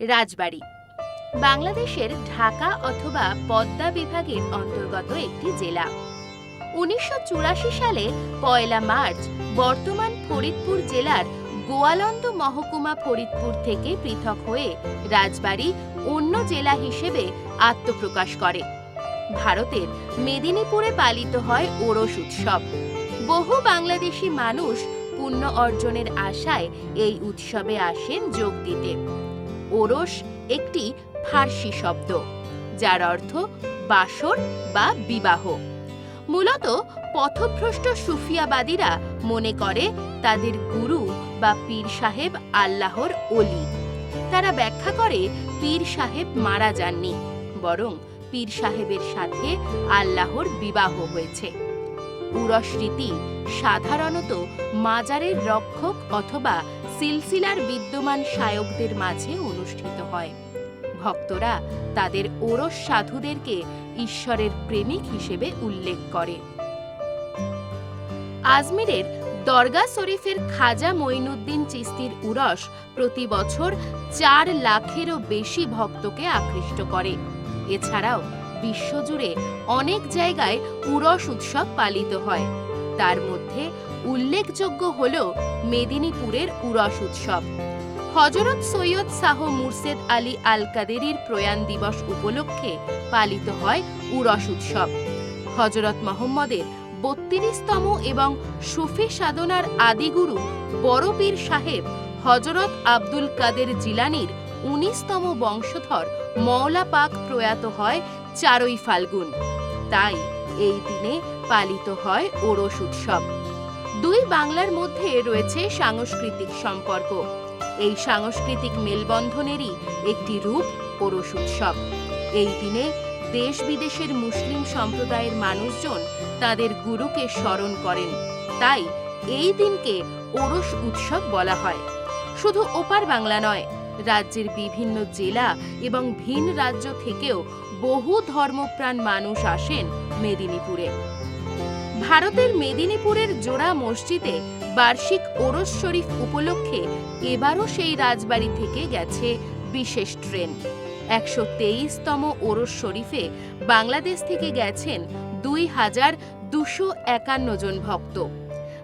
রাজবাড়ি। বাংলাদেশের ঢাকা অথবা পদ্মা বিভাগের অন্তর্গত একটি জেলা। উনিশশো চুরাশি সালে পয়লা মার্চ বর্তমান ফরিদপুর জেলার গোয়ালন্দ মহকুমা ফরিদপুর থেকে পৃথক হয়ে রাজবাড়ি অন্য জেলা হিসেবে আত্মপ্রকাশ করে। ভারতের মেদিনীপুরে পালিত হয় ওরস উৎসব। বহু বাংলাদেশি মানুষ পুণ্য অর্জনের আশায় এই উৎসবে আসেন যোগ দিতে। ওরস একটি ফার্সি শব্দ, যার অর্থ বাসর বা বিবাহ। মূলত পথভ্রষ্ট সুফিয়াবাদীরা মনে করে তাদের গুরু বা পীর সাহেব আল্লাহর অলি তারা ব্যাখ্যা করে পীর সাহেব মারা যাননি, বরং পীর সাহেবের সাথে আল্লাহর বিবাহ হয়েছে। উরস রীতি সাধারণত মাজারের রক্ষক অথবা সিলসিলার বিদ্যমান শায়কদের মাঝে অনুষ্ঠিত হয়। ভক্তরা তাদের ওরস সাধুদেরকে ঈশ্বরের প্রেমিক হিসেবে উল্লেখ করে। আজমিরের দরগা শরীফের খাজা মঈনুদ্দিন চিস্তির উরস প্রতি বছর চার লাখেরও বেশি ভক্তকে আকৃষ্ট করে। এছাড়াও বিশ্বজুড়ে অনেক জায়গায় উরস উৎসব পালিত হয়। তার মধ্যে উল্লেখযোগ্য হল মেদিনীপুরের উরস উৎসব। হজরত সৈয়দ শাহ মুর্শেদ আলী আল কাদেরির প্রয়াণ দিবস উপলক্ষে পালিত হয় উরস উৎসব। হজরত মোহাম্মদের বত্রিশতম এবং সুফি সাধনার আদিগুরু বড় পীর সাহেব হজরত আব্দুল কাদের জিলানির উনিশতম বংশধর মওলা পাক প্রয়াত হয় চারই ফাল্গুন। তাই এই দিনে পালিত হয় ওরস উৎসব। দুই বাংলার মধ্যে রয়েছে সাংস্কৃতিক সম্পর্ক। এই সাংস্কৃতিক মেলবন্ধনেরই একটি রূপ ওরস উৎসব। এই দিনে দেশ বিদেশের মুসলিম সম্প্রদায়ের মানুষজন তাদের গুরুকে স্মরণ করেন। তাই এই দিনকে ওরস উৎসব বলা হয়। শুধু ওপার বাংলা নয়, রাজ্যের বিভিন্ন জেলা এবং ভিন রাজ্য থেকেও বহু ধর্মপ্রাণ মানুষ আসেন মেদিনীপুরে। ভারতের মেদিনীপুরের জোড়া মসজিদে বার্ষিক ওরস শরীফ উপলক্ষে এবারও সেই রাজবাড়ি থেকে গেছে বিশেষ ট্রেন। একশো তেইশতম ওরস শরীফে বাংলাদেশ থেকে গেছেন দুই হাজার দুশো একান্ন জন ভক্ত।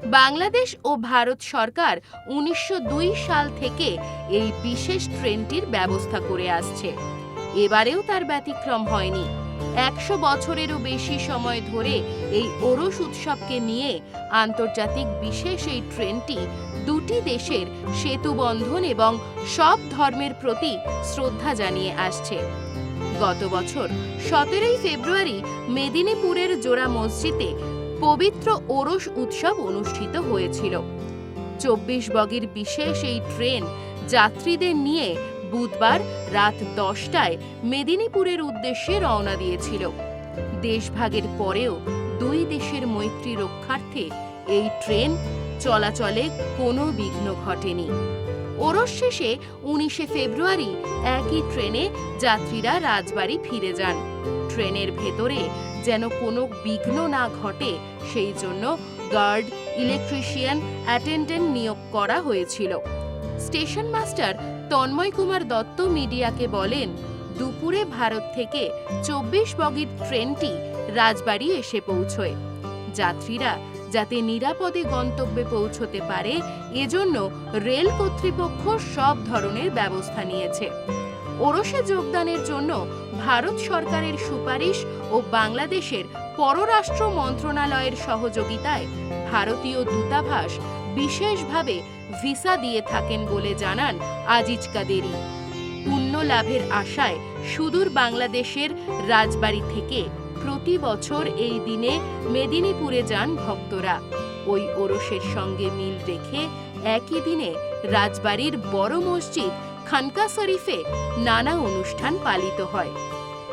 বাংলাদেশ ও ভারত সরকার উনিশশো দুই সাল থেকে এই বিশেষ ট্রেনটির ব্যবস্থা করে আসছে। এবারেও তার ব্যতিক্রম হয়নি। একশো বছরেরও বেশি সময় ধরে এই ওরস উৎসবকে নিয়ে আন্তর্জাতিক বিশেষ এই ট্রেনটি দুটি দেশের সেতুবন্ধন এবং সব ধর্মের প্রতি শ্রদ্ধা জানিয়ে আসছে। গত বছর সতেরোই ফেব্রুয়ারি মেদিনীপুরের জোড়া মসজিদে পবিত্র ওরস উৎসব অনুষ্ঠিত হয়েছিল। চব্বিশ বগির বিশেষ এই ট্রেন যাত্রীদের নিয়ে বুধবার রাত দশটায় মেদিনীপুরের উদ্দেশ্যে রওনা দিয়েছিল। দেশভাগের পরেও দুই দেশের মৈত্রী রক্ষার্থে এই ট্রেন চলাচলে কোনো বিঘ্ন ঘটেনি। ওরস শেষে উনিশে ফেব্রুয়ারি একই ট্রেনে যাত্রীরা রাজবাড়ি ফিরে যান। ট্রেনের ভেতরে যেন কোনো বিঘ্ন না ঘটে, সেই জন্য গার্ড, ইলেকট্রিশিয়ান, অ্যাটেন্ডেন্ট নিয়োগ করা হয়েছিল। স্টেশন মাস্টার তন্ময় কুমার দত্ত মিডিয়াকে বলেন, দুপুরে ভারত থেকে চব্বিশ বগির ট্রেনটি রাজবাড়ি এসে পৌঁছয়। যাত্রীরা যাতে নিরাপদে গন্তব্যে পৌঁছতে পারে, এজন্য রেল কর্তৃপক্ষ সব ধরনের ব্যবস্থা নিয়েছে। ওরসে যোগদানের জন্য ভারত সরকারের সুপারিশ ও বাংলাদেশের পররাষ্ট্র মন্ত্রণালয়ের সহযোগিতায় ভারতীয় দূতাভাস বিশেষভাবে ভিসা দিয়ে থাকেন বলে জানান আজিজ কাদেরি। পুণ্য লাভের আশায় সুদূর বাংলাদেশের রাজবাড়ি থেকে প্রতি বছর এই দিনে মেদিনীপুরে যান ভক্তরা। ওই ওরসের সঙ্গে মিল রেখে একই দিনে রাজবাড়ির বড় মসজিদ খানকা শরীফে নানা অনুষ্ঠান পালিত হয়।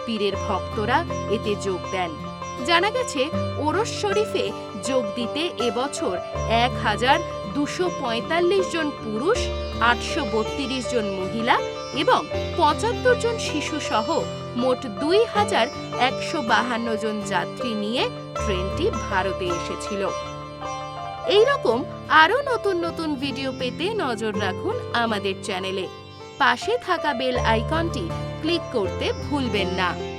পীরের ভক্তরা এতে যোগ দেন। জানা গেছে, ওরস শরীফে যোগ দিতে এবছর এক হাজার দুশো জন পুরুষ, আটশো বত্রিশ জন মহিলা এবং পঁচাত্তর জন শিশু সহ মোট দুই হাজার একশো বাহান্ন জন যাত্রী নিয়ে ট্রেনটি ভারতে এসেছিল। এই রকম আরও নতুন নতুন ভিডিও পেতে নজর রাখুন আমাদের চ্যানেলে। পাশে থাকা বেল আইকনটি ক্লিক করতে ভুলবেন না।